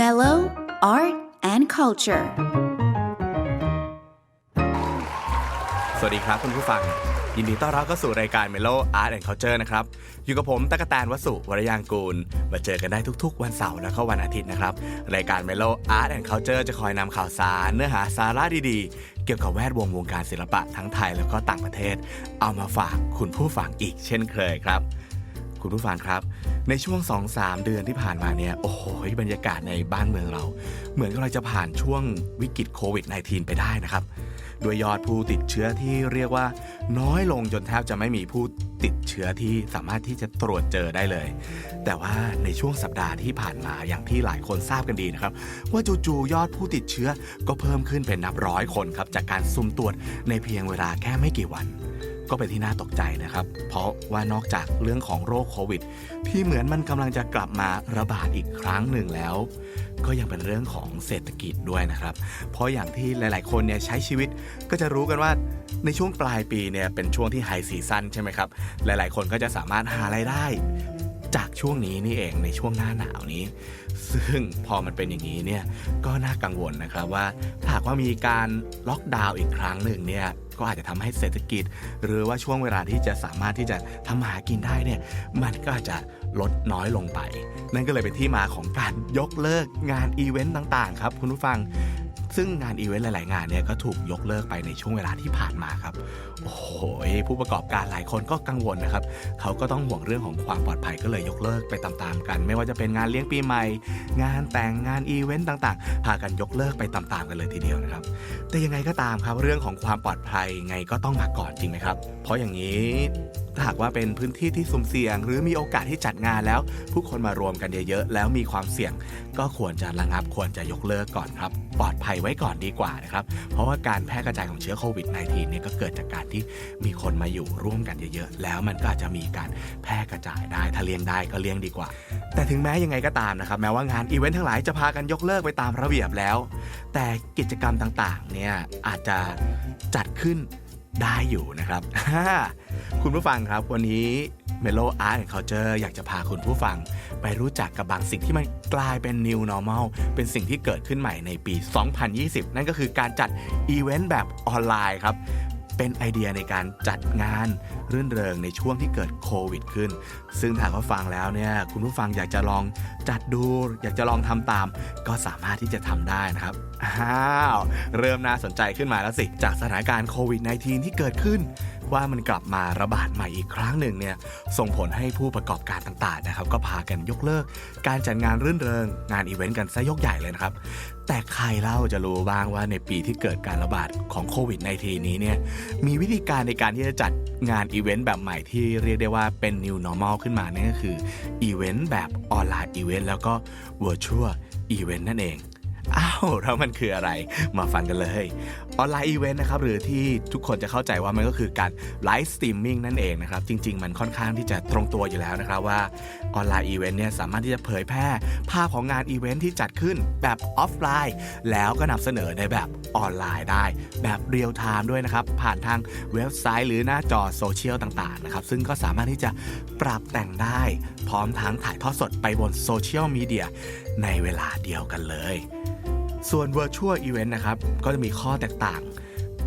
Mellow Art and Culture สวัสดีครับคุณผู้ฟัง ยินดีต้อนรับเข้าสู่รายการ Melo Art and Culture นะครับ อยู่กับผมตะกแตนวสุวรยางกูล มาเจอกันได้ทุกๆ วันเสาร์และก็วันอาทิตย์นะครับ รายการ Melo Art and Culture จะคอยนำข่าวสาร เนื้อหาสาระดีๆ เกี่ยวกับแวดวงวงการศิลปะทั้งไทยแล้วก็ต่างประเทศ เอามาฝากคุณผู้ฟังอีกเช่นเคยครับ คุณผู้ฟังครับ ในช่วง 2-3 เดือนที่ผ่านมาเนี่ยโอ้โหบรรยากาศในบ้านเมืองเรา เหมือนกับเราจะผ่านช่วงวิกฤตโควิด -19 ไปได้นะครับด้วยยอดผู้ติดเชื้อที่เรียกว่า น้อยลงจนแทบจะไม่มีผู้ติดเชื้อที่สามารถที่จะตรวจเจอได้เลย แต่ว่าในช่วงสัปดาห์ที่ผ่านมาอย่างที่หลายคนทราบกันดีนะครับ ว่าจู่ๆยอดผู้ติดเชื้อก็เพิ่มขึ้นเป็นนับร้อยคนครับจากการซุ่มตรวจในเพียงเวลาแค่ไม่กี่วัน ก็เป็นที่น่าตกใจนะครับ เพราะว่านอกจากเรื่องของโรคโควิด ที่เหมือนมันกำลังจะกลับมาระบาดอีกครั้งหนึ่งแล้ว ก็ยังเป็นเรื่องของเศรษฐกิจด้วยนะครับ เพราะอย่างที่หลาย ๆ คนเนี่ยใช้ชีวิตก็จะรู้กันว่าในช่วงปลายปีเนี่ยเป็นช่วงที่ไฮซีซั่นใช่ไหมครับ หลาย ๆ คนก็จะสามารถหารายได้ จากช่วงนี้นี่เองในช่วงหน้าหนาวนี้ ซึ่งพอมันเป็นอย่างนี้เนี่ยก็น่ากังวลนะครับว่าถ้าหากว่ามีการล็อกดาวน์อีกครั้งหนึ่งเนี่ยก็อาจจะทำให้เศรษฐกิจ หรือว่าช่วงเวลาที่จะสามารถที่จะทำมาหากินได้เนี่ยมันก็อาจจะลดน้อยลงไป นั่นก็เลยเป็นที่มาของการยกเลิกงานอีเวนต์ต่างๆ ครับ คุณผู้ฟัง ซึ่งงานอีเวนต์หลาย ๆ งานเนี่ยก็ถูกยกเลิกไปในช่วงเวลาที่ผ่านมาครับ โอ้โหผู้ประกอบการหลายคนก็กังวลนะครับ เขาก็ต้องห่วงเรื่องของความปลอดภัยก็เลยยกเลิกไปตาม ๆ กัน ไม่ว่าจะเป็นงานเลี้ยงปีใหม่ งานแต่งงานอีเวนต์ต่าง ๆ พากันยกเลิกไปตาม ๆ กันเลยทีเดียวนะครับ แต่ยังไงก็ตามครับเรื่องของความปลอดภัยไงก็ต้องมาก่อนจริงไหมครับ เพราะอย่างนี้ถ้าหากว่าเป็นพื้นที่ที่สุ่มเสี่ยง หรือมีโอกาสที่จัดงานแล้ว ผู้คนมารวมกันเยอะ ๆ แล้วมีความเสี่ยง ก็ควรจะระงับควรจะยกเลิกก่อนครับ ปลอดภัยไว้ก่อนดีกว่านะครับ เพราะว่าการแพร่กระจายของเชื้อโควิด -19 เนี่ยก็เกิดจากการที่มีคนมาอยู่ร่วมกันเยอะๆ แล้วมันก็อาจจะมีการแพร่กระจายได้ ถ้าเลี่ยงได้ก็เลี่ยงดีกว่า แต่ถึงแม้ยังไงก็ตามนะครับ แม้ว่างานอีเวนต์ทั้งหลายจะพากันยกเลิกไปตามระเบียบแล้ว แต่กิจกรรมต่างๆ เนี่ยอาจจะจัดขึ้น ได้อยู่นะครับ คุณผู้ฟังครับวันนี้ Melo Art and Culture อยากจะพาคุณผู้ฟัง ไปรู้จักกับบางสิ่งที่มันกลายเป็น New Normal เป็นสิ่งที่เกิดขึ้นใหม่ในปี 2020 นั่นก็คือการจัดอีเวนต์แบบออนไลน์ครับ เป็นไอเดียในการจัดงานรื่นเริงในช่วงที่เกิดโควิดขึ้น ซึ่งถ้าเขาฟังแล้วเนี่ยคุณผู้ฟังอยากจะลองจัดดู อยากจะลองทำตาม ก็สามารถที่จะทำได้นะครับอ้าวเริ่มน่าสนใจขึ้นมาแล้วสิ จากสถานการณ์โควิด -19 ที่เกิดขึ้น ว่ามันกลับมาระบาดใหม่อีกครั้งหนึ่งเนี่ยส่งผลให้ผู้ประกอบการต่างๆนะครับ ก็พากันยกเลิก การจัดงานรื่นเริง งานอีเวนต์กันซะยกใหญ่เลยนะครับ แต่ใครเล่าจะรู้บ้างว่าในปีที่เกิดการระบาดของโควิด -19 นี้เนี่ยมีวิธีการในการที่จะจัดงานอีเวนต์แบบใหม่ที่เรียกได้ว่าเป็น new normal ขึ้นมานั่นก็คืออีเวนต์แบบออนไลน์อีเวนต์แล้วก็ virtual อีเวนต์นั่นเอง อ้าวแล้วมันคืออะไร มาฟังกันเลย ออนไลน์อีเวนต์นะครับหรือที่ทุกคนจะเข้าใจว่ามันก็คือการไลฟ์สตรีมมิ่งนั่นเองนะครับ จริง ๆ มันค่อนข้างที่จะตรงตัวอยู่แล้วนะครับว่าออนไลน์อีเวนต์เนี่ยสามารถที่จะเผยแพร่ภาพของงานอีเวนต์ที่จัดขึ้นแบบออฟไลน์ แล้วก็นำเสนอในแบบออนไลน์ได้ แบบเรียลไทม์ด้วยนะครับ ผ่านทางเว็บไซต์หรือหน้าจอโซเชียลต่างๆนะครับซึ่งก็สามารถที่จะปรับแต่งได้ พร้อมทั้งถ่ายทอดสดไปบนโซเชียลมีเดียในเวลาเดียวกันเลย ส่วน Virtual Event นะครับ ก็จะมีข้อแตกต่าง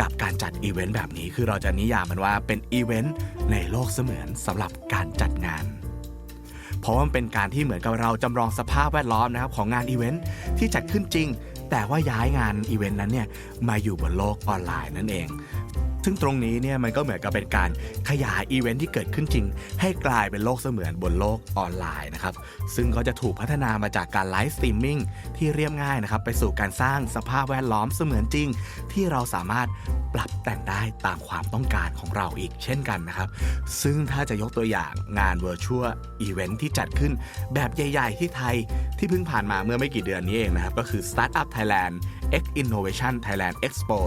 กับการจัดอีเวนต์แบบนี้ คือเราจะนิยามมันว่าเป็นอีเวนต์ในโลกเสมือนสำหรับการจัดงาน เพราะว่ามันเป็นการที่เหมือนกับเราจำลองสภาพแวดล้อมนะครับของงานอีเวนต์ที่จัดขึ้นจริง แต่ว่าย้ายงานอีเวนต์นั้นเนี่ยมาอยู่บนโลกออนไลน์นั่นเอง ซึ่งตรงนี้เนี่ยมันก็เหมือนกับเป็นการขยายอีเวนต์ที่เกิดขึ้นจริง ให้กลายเป็นโลกเสมือนบนโลกออนไลน์นะครับ ซึ่งก็จะถูกพัฒนามาจากการไลฟ์สตรีมมิ่งที่เรียบง่ายนะครับ ไปสู่การสร้างสภาพแวดล้อมเสมือนจริง ที่เราสามารถปรับแต่งได้ตามความต้องการของเราอีกเช่นกันนะครับ ซึ่งถ้าจะยกตัวอย่างงาน Virtual Event ที่จัดขึ้นแบบใหญ่ ๆ ที่ไทยที่เพิ่งผ่านมาเมื่อไม่กี่เดือนนี้เองนะครับ ก็คือ Startup Thailand X Innovation Thailand Expo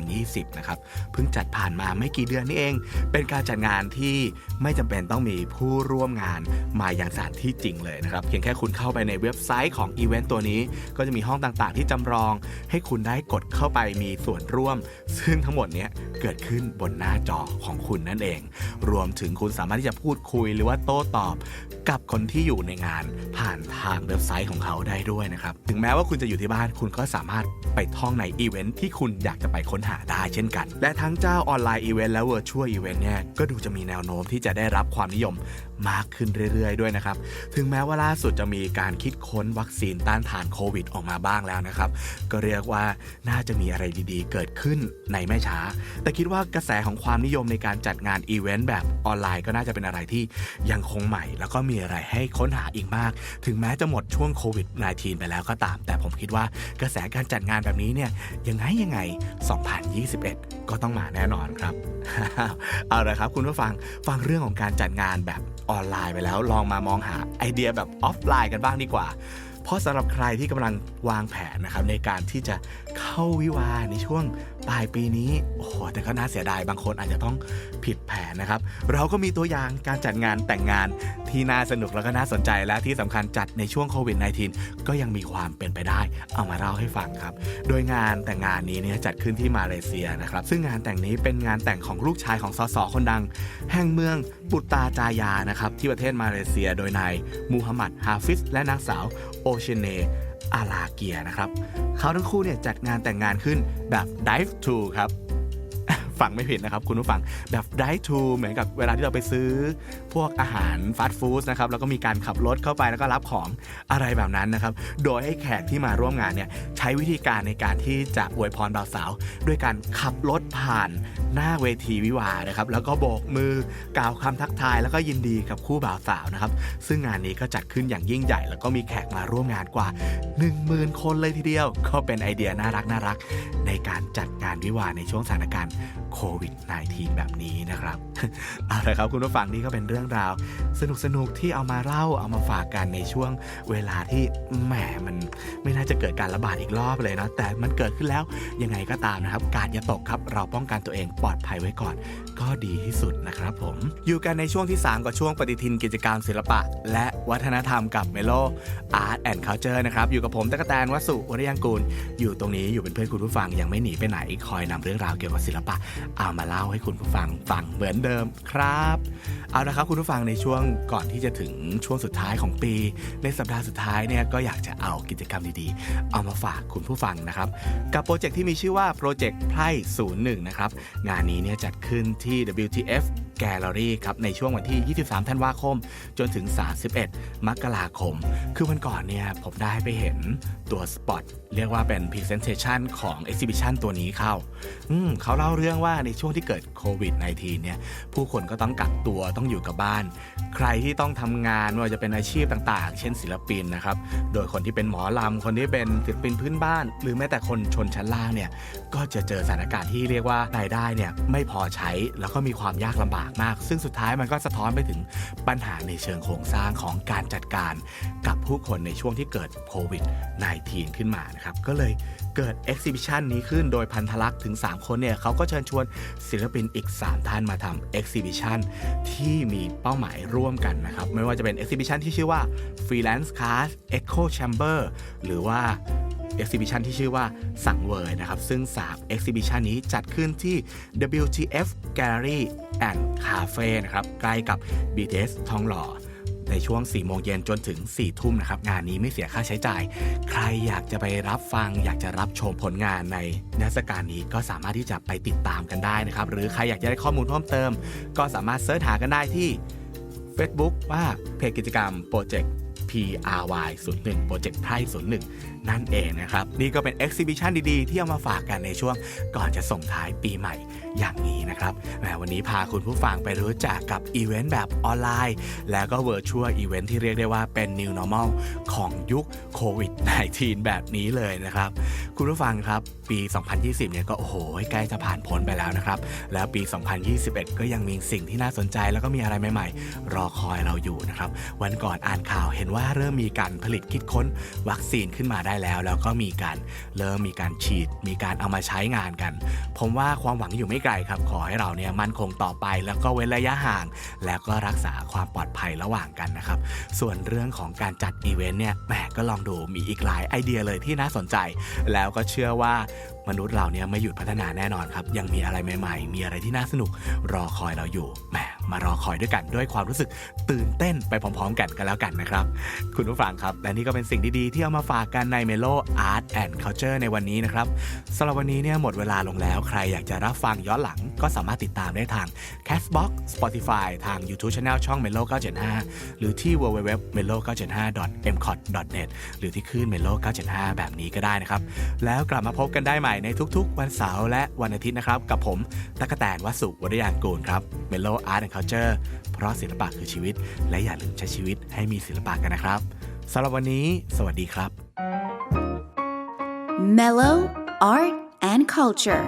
2020 นะครับ เพิ่งจัดผ่านมาไม่กี่เดือนนี่เอง เป็นการจัดงานที่ไม่จำเป็นต้องมีผู้ร่วมงานมาอย่างสถานที่จริงเลยนะครับ เพียงแค่คุณเข้าไปในเว็บไซต์ของอีเวนต์ตัวนี้ ก็จะมีห้องต่างๆ ที่จำลอง ให้คุณได้กดเข้าไปมีส่วนร่วม ซึ่งทั้งหมดนี้เกิดขึ้นบนหน้าจอของคุณนั่นเอง รวมถึงคุณสามารถที่จะพูดคุยหรือว่าโต้ตอบกับคนที่อยู่ในงานผ่านทางเว็บไซต์ของเขาได้ด้วยนะครับ ถึงแม้ว่าคุณจะอยู่ที่บ้านคุณก็สามารถไปท่องในอีเวนท์ที่คุณอยากจะไปค้นหาได้เช่นกัน และทั้งเจ้าออนไลน์อีเวนต์และ Virtual Event เนี่ยก็ดูจะมีแนวโน้มที่จะได้รับความนิยมมากขึ้นเรื่อยๆ ด้วยนะครับ ถึงแม้ว่าล่าสุดจะมีการคิดค้นวัคซีนต้านทานโควิดออกมาบ้างแล้วนะครับ ก็เรียกว่าน่าจะมีอะไรดีๆ เกิดขึ้นในไม่ช้า แต่คิดว่ากระแสของความนิยมในการจัดงานอีเวนต์แบบออนไลน์ก็น่าจะเป็นอะไรที่ยังคงใหม่ แล้วก็มีอะไรให้ค้นหาอีกมาก ถึงแม้จะหมดช่วงโควิด -19 ไปแล้วก็ตาม แต่ผมคิดว่ากระแสการจัดงานแบบนี้เนี่ยยังไงยังไง 2021 ก็ต้องมาแน่นอนครับ เอาละครับคุณผู้ฟังฟังเรื่องของการจัดงานแบบออนไลน์ไปแล้ว ลองมามองหาไอเดียแบบออฟไลน์กันบ้างดีกว่า ราะสำหรับใครที่กำลังวางแผนนะครับในการที่จะเข้าวิวาในช่วงปลายปีนี้โอ้โหแต่ก็น่าเสียดายบางคนอาจจะต้องผิดแผนนะครับ เราก็มีตัวอย่างการจัดงานแต่งงานที่น่าสนุกแล้วก็น่าสนใจและที่สำคัญจัดในช่วงโควิด -19 ก็ยังมีความเป็นไปได้ เอามาเล่าให้ฟังครับ โดยงานแต่งงานนี้เนี่ยจัดขึ้นที่มาเลเซียนะครับ ซึ่งงานแต่งนี้เป็นงานแต่งของลูกชายของสสคนดัง แห่งเมืองปุตตาจายานะครับที่ประเทศมาเลเซีย โดยนายมูฮัมหมัดฮาฟิสและนางสาวโอเชเนอาลาเกียนะครับเขาทั้งคู่เนี่ยจัดงานแต่งงานขึ้นแบบ dive to ครับ ฟังไม่ผิดนะครับ คุณผู้ฟังแบบ drive to เหมือนกับเวลาที่เราไปซื้อ พวกอาหารฟาสต์ฟู้ดนะครับแล้วก็มีการขับรถเข้าไปแล้วก็รับของอะไรแบบนั้นนะครับ โดยให้แขกที่มาร่วมงานเนี่ยใช้วิธีการในการที่จะอวยพรบ่าวสาว ด้วยการขับรถผ่านหน้าเวทีวิวานะครับแล้วก็โบกมือกล่าวคำทักทายแล้วก็ยินดีกับคู่บ่าวสาวนะครับซึ่งงานนี้ก็จัดขึ้นอย่างยิ่งใหญ่ แล้วก็มีแขกมาร่วมงานกว่า 10,000 คนเลยทีเดียว ก็เป็นไอเดียน่ารักน่ารักในการจัดงานวิวาในช่วงสถานการณ์โควิด -19 แบบนี้นะครับ เอาละครับคุณผู้ฟังนี่ก็เป็นเรื่องราว สนุกสนุกๆที่เอามาเล่าเอามาฝากกันในช่วงเวลาที่แหมมันไม่น่าจะเกิดการระบาดอีกรอบเลยนะแต่มันเกิดขึ้นแล้วยังไงก็ตามนะครับ การอย่าตกครับ เราป้องกันตัวเองปลอดภัยไว้ก่อน ก็ดีที่สุดนะครับผม อยู่กันในช่วงที่ 3กับช่วงปฏิทินกิจกรรมศิลปะ และวัฒนธรรมกับเมโลอาร์ตแอนด์เคาน์เจอร์นะครับอยู่กับผมตะกะแตนวสุวรยังกูล อยู่ตรงนี้อยู่เป็นเพื่อนคุณผู้ฟังยังไม่หนีไปไหนคอยนำเรื่องราวเกี่ยวกับศิลปะเอามาเล่าให้คุณผู้ฟังฟังเหมือนเดิมครับ เอาละครับคุณผู้ฟังในช่วงก่อนที่จะถึงช่วงสุดท้ายของปี ในสัปดาห์สุดท้ายเนี่ยก็อยากจะเอากิจกรรมดีๆ เอามาฝากคุณผู้ฟังนะครับ กับโปรเจกต์ที่มีชื่อว่าโปรเจกต์ไพร่01นะครับงานนี้เนี่ยจัดขึ้นที่ WTF Gallery ครับในช่วงวันที่ 23 ธันวาคม จนถึง 31 มกราคม คือวันก่อนเนี่ยผมได้ไปเห็นตัวสปอต เรียกว่าเป็น Presentation ของ Exhibition ตัวนี้เข้า อืมเขาเล่าเรื่องว่าในช่วงที่เกิดโควิด -19 เนี่ย ผู้คนก็ต้องกักตัวต้องอยู่กับบ้าน ใครที่ต้องทำงานไม่ว่าจะเป็นอาชีพต่าง ๆ เช่นศิลปินนะครับ โดยคนที่เป็นหมอลำ คนที่เป็นศิลปินพื้นบ้าน หรือแม้แต่คนชนชั้นล่างเนี่ย ก็จะเจอสถานการณ์ที่เรียกว่ารายได้เนี่ยไม่พอใช้ แล้วก็มีความยากลำบากมาก ซึ่งสุดท้ายมันก็สะท้อนไปถึงปัญหาในเชิงโครงสร้างของการจัดการ กับผู้คนในช่วงที่เกิดโควิด -19 ขึ้นมาครับก็เลยเกิด Exhibition นี้ขึ้นโดยพันธลักษณ์ถึง 3 คนเนี่ยเขาก็เชิญชวนศิลปินอีก 3 ท่านมาทำ Exhibition ที่มีเป้าหมายร่วมกันนะครับ ไม่ว่าจะเป็น Exhibition ที่ชื่อว่า Freelance Cast Echo Chamber หรือว่า Exhibition ที่ชื่อว่าสังเวยนะครับ ซึ่ง3 Exhibition นี้จัดขึ้นที่ WTF Gallery and Cafe นะครับใกล้กับ BTS ทองหล่อ ในช่วง 4 โมงเย็นจนถึง 4 ทุ่มนะครับ งานนี้ไม่เสียค่าใช้จ่าย ใครอยากจะไปรับฟัง อยากจะรับชมผลงานในนิทรรศการนี้ก็สามารถที่จะไปติดตามกันได้นะครับ หรือใครอยากจะได้ข้อมูลเพิ่มเติม ก็สามารถเสิร์ชหากันได้ที่ Facebook ว่าเพจกิจกรรมโปรเจกต์ PRY 01โปรเจกต์ไพร่01 นั่นเองนะครับ นี่ก็เป็น Exhibition ดีๆ ที่เอามาฝากกันในช่วงก่อนจะส่งท้ายปีใหม่อย่างนี้นะครับแหมวันนี้พาคุณผู้ฟังไปรู้จักกับอีเวนต์แบบออนไลน์ แล้วก็ Virtual Event ที่เรียกได้ว่าเป็น New Normal ของยุคโควิด -19 แบบนี้เลยนะครับ คุณผู้ฟังครับปี 2020 เนี่ยก็โอ้โหใกล้จะผ่านพ้นไปแล้วนะครับ แล้วปี 2021 ก็ยังมีสิ่งที่น่าสนใจแล้วก็มีอะไรใหม่ ๆ รอคอยเราอยู่นะครับ วันก่อนอ่านข่าวเห็นว่าว่าเริ่มมีการผลิตคิดค้นวัคซีนขึ้นมาได้แล้ว แล้วก็มีการเริ่มมีการฉีด มีการเอามาใช้งานกัน ผมว่าความหวังอยู่ไม่ไกลครับ ขอให้เราเนี่ยมั่นคงต่อไป แล้วก็เว้นระยะห่าง แล้วก็รักษาความปลอดภัยระหว่างกันนะครับ ส่วนเรื่องของการจัดอีเวนต์เนี่ยแหมก็ลองดูมีอีกหลายไอเดียเลยที่น่าสนใจ แล้วก็เชื่อว่ามนุษย์เราเนี่ยไม่หยุดพัฒนาแน่นอนครับ ยังมีอะไรใหม่ๆ มีอะไรที่น่าสนุก รอคอยเราอยู่แหมมารอคอยด้วยกันด้วยความรู้สึกตื่นเต้นไปพร้อม ๆ กันกันแล้วกันนะครับ คุณผู้ฟังครับและนี่ก็เป็นสิ่งดีๆ ที่เอามาฝากกันใน Melo Art and Culture ในวันนี้นะครับสำหรับวันนี้เนี่ยหมดเวลาลงแล้วใครอยากจะรับฟังย้อนหลังก็สามารถติดตามได้ทาง Castbox Spotify ทาง YouTube Channel ช่อง Melo 975 หรือที่ www.melo975.mcot.net หรือที่คลื่น Melo 975 แบบนี้ก็ได้นะครับ แล้วกลับมาพบกันได้ใหม่ในทุกๆ วันเสาร์และวันอาทิตย์นะครับ กับผมตั๊กแตนวัสุวรยานกูลครับ Melo Art and Culture เพราะศิลปะคือชีวิต และอย่าลืมใช้ชีวิตให้มีศิลปะกันนะครับสำหรับวันนี้ สวัสดีครับ Mellow Art and Culture.